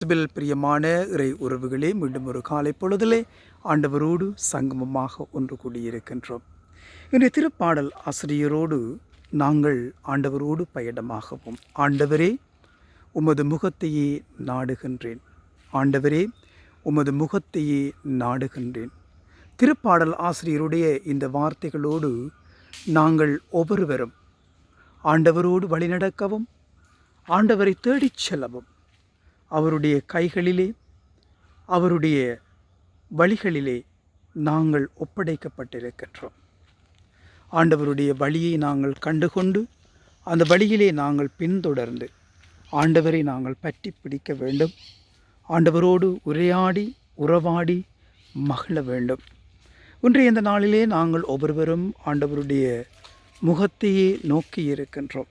பிரியமான இறை உறவுகளே மீண்டும் ஒரு காலை பொழுதிலே ஆண்டவரோடு சங்கமமாக ஒன்று கூடியிருக்கின்றோம். இன்றைய திருப்பாடல் ஆசிரியரோடு நாங்கள் ஆண்டவரோடு பயணமாகவும் ஆண்டவரே உமது முகத்தையே நாடுகின்றேன். ஆண்டவரே உமது முகத்தையே நாடுகின்றேன். திருப்பாடல் ஆசிரியருடைய இந்த வார்த்தைகளோடு நாங்கள் ஒவ்வொருவரும் ஆண்டவரோடு வழிநடக்கவும் ஆண்டவரை தேடிச் செல்லவும் அவருடைய கைகளிலே அவருடைய வழிகளிலே நாங்கள் ஒப்படைக்கப்பட்டிருக்கின்றோம். ஆண்டவருடைய வழியை நாங்கள் கண்டுகொண்டு அந்த வழியிலே நாங்கள் பின்தொடர்ந்து ஆண்டவரை நாங்கள் பற்றி பிடிக்க வேண்டும். ஆண்டவரோடு உரையாடி உறவாடி மகிழ வேண்டும். இன்றைய இந்த நாளிலே நாங்கள் ஒவ்வொருவரும் ஆண்டவருடைய முகத்தையே நோக்கி இருக்கின்றோம்.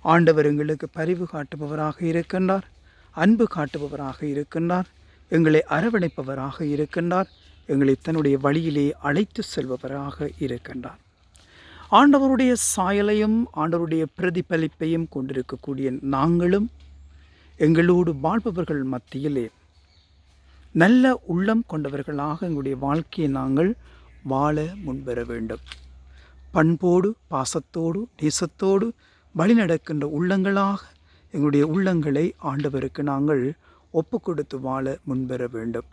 ஆண்டவர் எங்களுக்கு பரிவு காட்டுபவராக இருக்கின்றார். அன்பு காட்டுபவராக இருக்கின்றார் எங்களை அரவணைப்பவராக இருக்கின்றார் எங்களை தன்னுடைய வழியிலே அழைத்து செல்பவராக இருக்கின்றார். ஆண்டவருடைய சாயலையும் ஆண்டவருடைய பிரதிபலிப்பையும் கொண்டிருக்கக்கூடிய நாங்களும் எங்களோடு வாழ்பவர்கள் மத்தியிலே நல்ல உள்ளம் கொண்டவர்களாக எங்களுடைய வாழ்க்கையை நாங்கள் வாழ முன்வர வேண்டும். பண்போடு பாசத்தோடு நேசத்தோடு வழிநடக்கின்ற உள்ளங்களாக எங்களுடைய உள்ளங்களை ஆண்டவருக்கு நாங்கள் ஒப்பு கொடுத்து வாழ முன்வர வேண்டும்.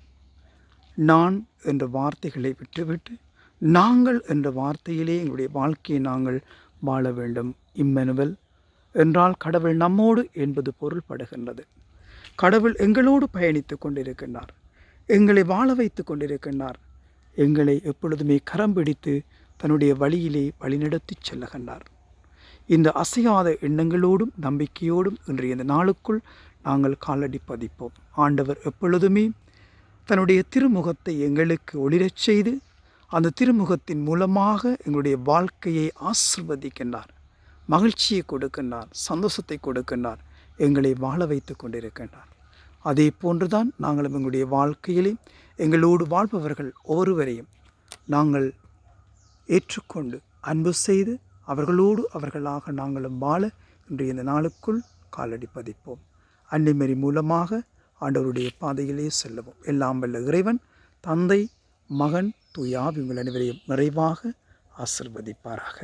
நான் என்ற வார்த்தைகளை விட்டுவிட்டு நாங்கள் என்ற வார்த்தையிலே எங்களுடைய வாழ்க்கையை நாங்கள் வாழ வேண்டும். இம்மெனுவல் என்றால் கடவுள் நம்மோடு என்பது பொருள்படுகின்றது. கடவுள் எங்களோடு பயணித்து கொண்டிருக்கின்றார். எங்களை வாழ வைத்து கொண்டிருக்கின்றார். எங்களை எப்பொழுதுமே கரம் பிடித்து தன்னுடைய வழியிலே வழிநடத்தி செல்லுகின்றார். இந்த அசையாத எண்ணங்களோடும் நம்பிக்கையோடும் இன்றைய இந்த நாளுக்குள் நாங்கள் காலடி பதிப்போம். ஆண்டவர் எப்பொழுதுமே தன்னுடைய திருமுகத்தை எங்களுக்கு ஒளிரச் செய்து அந்த திருமுகத்தின் மூலமாக எங்களுடைய வாழ்க்கையை ஆசிர்வதிக்கின்றார். மகிழ்ச்சியை கொடுக்கின்றார் சந்தோஷத்தை கொடுக்கின்றார் எங்களை வாழ வைத்து கொண்டிருக்கின்றார். அதே போன்றுதான் நாங்களும் எங்களுடைய வாழ்க்கையிலே எங்களோடு வாழ்பவர்கள் ஒவ்வொருவரையும் நாங்கள் ஏற்றுக்கொண்டு அன்பு செய்து அவர்களோடு அவர்களாக நாங்களும் வாழ இன்றைய இந்த நாளுக்குள் காலடி பதிப்போம். அன்னிமறி மூலமாக ஆண்டவருடைய பாதையிலே செல்லவும். எல்லாம் வல்ல இறைவன் தந்தை மகன் தூயாவி உங்கள் அனைவரையும் நிறைவாக ஆசிர்வதிப்பாராக.